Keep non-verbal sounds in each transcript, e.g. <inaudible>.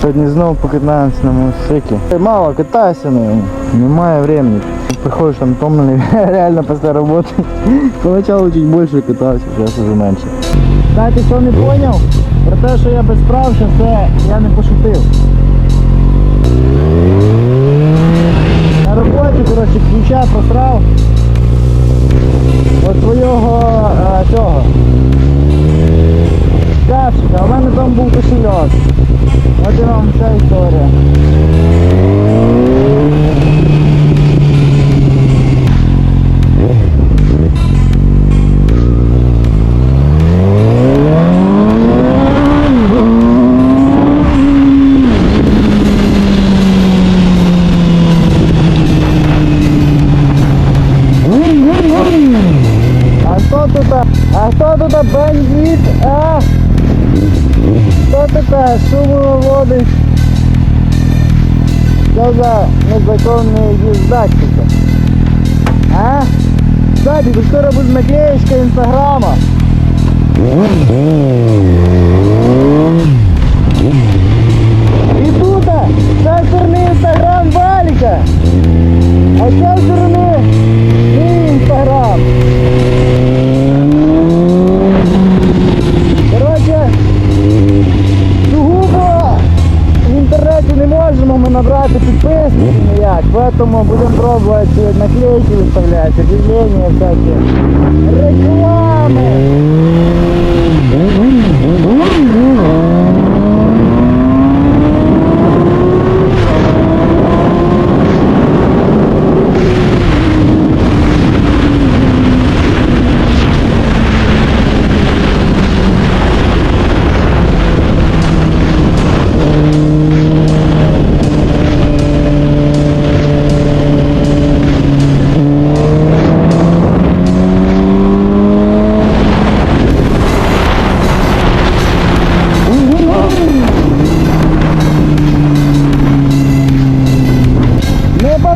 Сьогодні знову покатаємося на мотоциклі. Мало катаюся на ньому, немає времени. Приходиш там томлений, <laughs> реально після роботи. Поначалу чуть більше катався, зараз вже менше. Знаєте, що не зрозумів? Про те, що я без прав, що це я не пошутив. На роботі, коротше, ключа просрав. От свого е, цього. Шкафчика, а в мене там був кошельок. От і вам вся історія. А хто тут? Бандит? А? Хто тут шуму виводить? Що за незаконний їздак тут? А? Кстати, тут скоро буде наклеечка інстаграма. І тут, з цієї сторони інстаграм валіка. А з цієї сторони мій інстаграм. Поэтому будем пробовать наклейки выставлять, объявления всякие. реклами.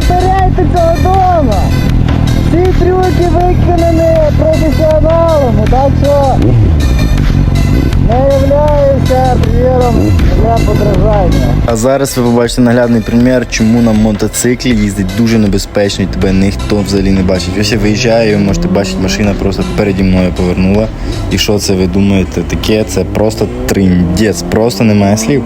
Повторяйте цього дома! Всі трюки виконані професіоналами, так що не являюся приміром для подражання. А зараз ви побачите наглядний примір, чому на мотоциклі їздить дуже небезпечно і тебе ніхто взагалі не бачить. Ось я виїжджаю, ви можете бачити, машина просто переді мною повернула. І що це ви думаєте таке? Це просто триндець, просто немає слів.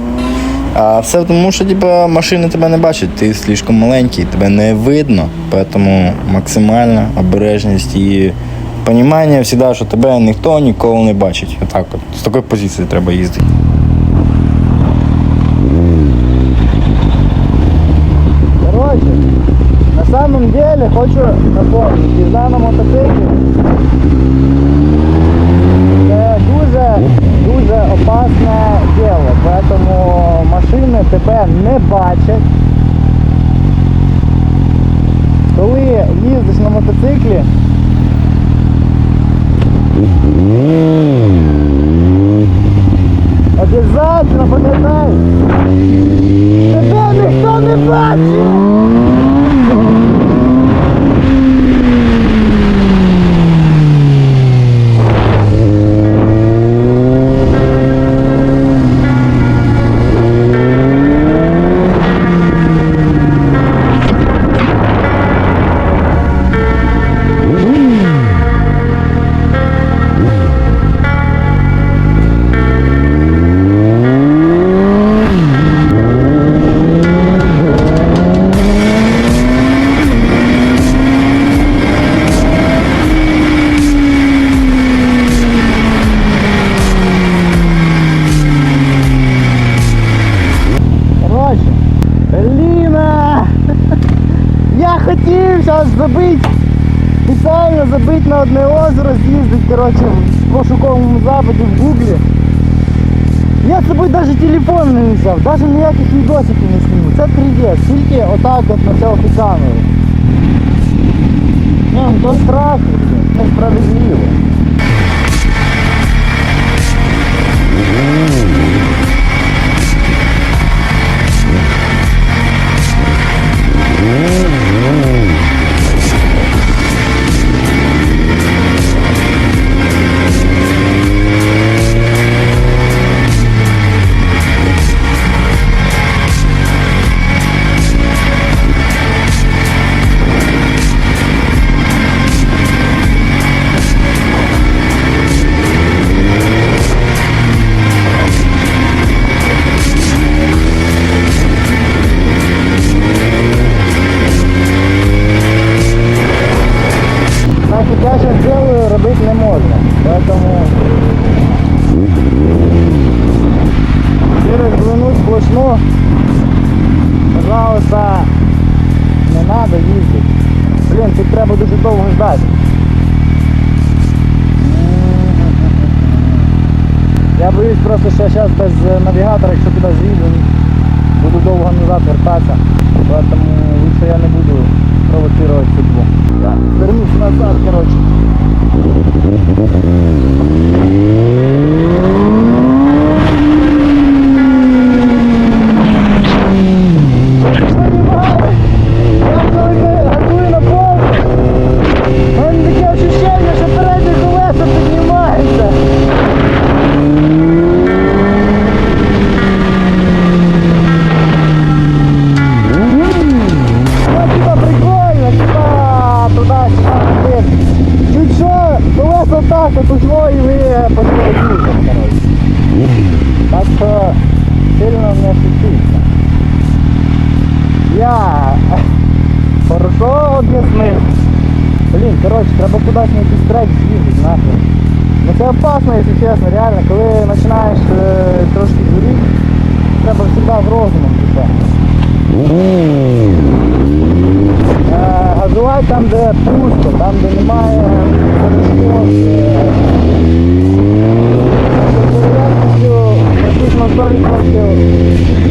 А все тому, що типа, машини тебе не бачать, ти слишком маленький, тебе не видно, тому максимальна обережність і розуміння завжди, що тебе ніхто ніколи не бачить. Отак от. З такої позиції треба їздити. Короче, на самом деле хочу напомнити, їзда на мотоциклі це дуже, дуже опасне діло, поэтому машини тебе не бачать. Коли їздиш на мотоциклі, обов'язково пам'ятай, тебе ніхто не бачить! Спеціально забити на одне озеро, з'їздить короче, в пошуковому запиті в гуглі. Я з собою навіть телефон не взяв, навіть ніяких відосиків не сніму. Це привіт, тільки отак от на цього камеру. Ну то Лауса не треба їздити. Блін, тут треба дуже довго ждати. Я боюсь просто, що зараз без е, навігатора, якщо туди з'їду, буду довго назад вертатися. Тому лучше я не буду. то ушло і ви посередині, коротше. Так що сильно не шутиться. Я хорошо об'яснив. Блін, коротше, треба кудись на якийсь трек з'їздити, нахуй. Ну це опасно, якщо чесно, реально, коли починаєш е, трошки дуріти, треба завжди в розумом, типа. Е, газувати там, де пусто, там, де немає перешкод. е, Borneo.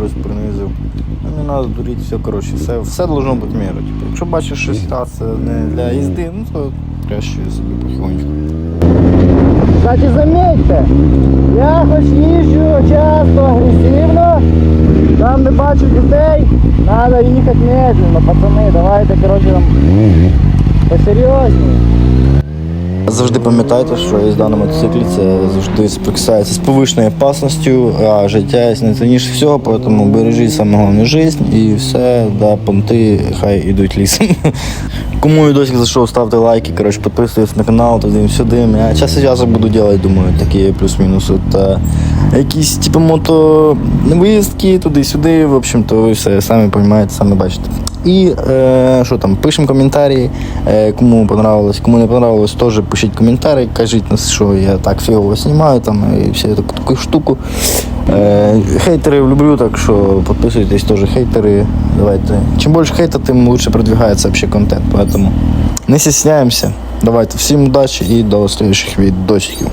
Собі принизив. Ну, не треба дурити, все, коротше, все, все должно бути міра. Типу, якщо бачиш, що ситуація не для їзди, ну то краще собі потихоньку. Кстати, заметьте, я хоч їжджу часто агресивно, там не бачу дітей, треба їхати медленно, пацани, давайте, коротше, там посерйозніше. Завжди пам'ятайте, що їзда на мотоциклі це завжди сприксається з повищеною опасністю, а життя є найцінніше всього, тому бережіть саме головне життя і все, да, понти хай ідуть лісом. <laughs> Кому відосик зайшов, ставте лайки, коротше, підписуйтесь на канал, туди сюди. Я час і часу буду робити, думаю, такі плюс-мінус. От, е, якісь типу мото виїздки туди-сюди, в общем-то, ви все самі розумієте, самі бачите. І е, що там, пишемо коментарі, е, кому понравилось, кому не понравилось, теж пишіть коментарі, кажіть нас, що я так фігово знімаю там і всю таку, таку штуку. Е, хейтерів люблю, так що підписуйтесь теж хейтери. Давайте. Чим більше хейта, тим лучше продвигається вообще контент. Поэтому не стесняємося. Давайте всім удачі і до следующих відосиків.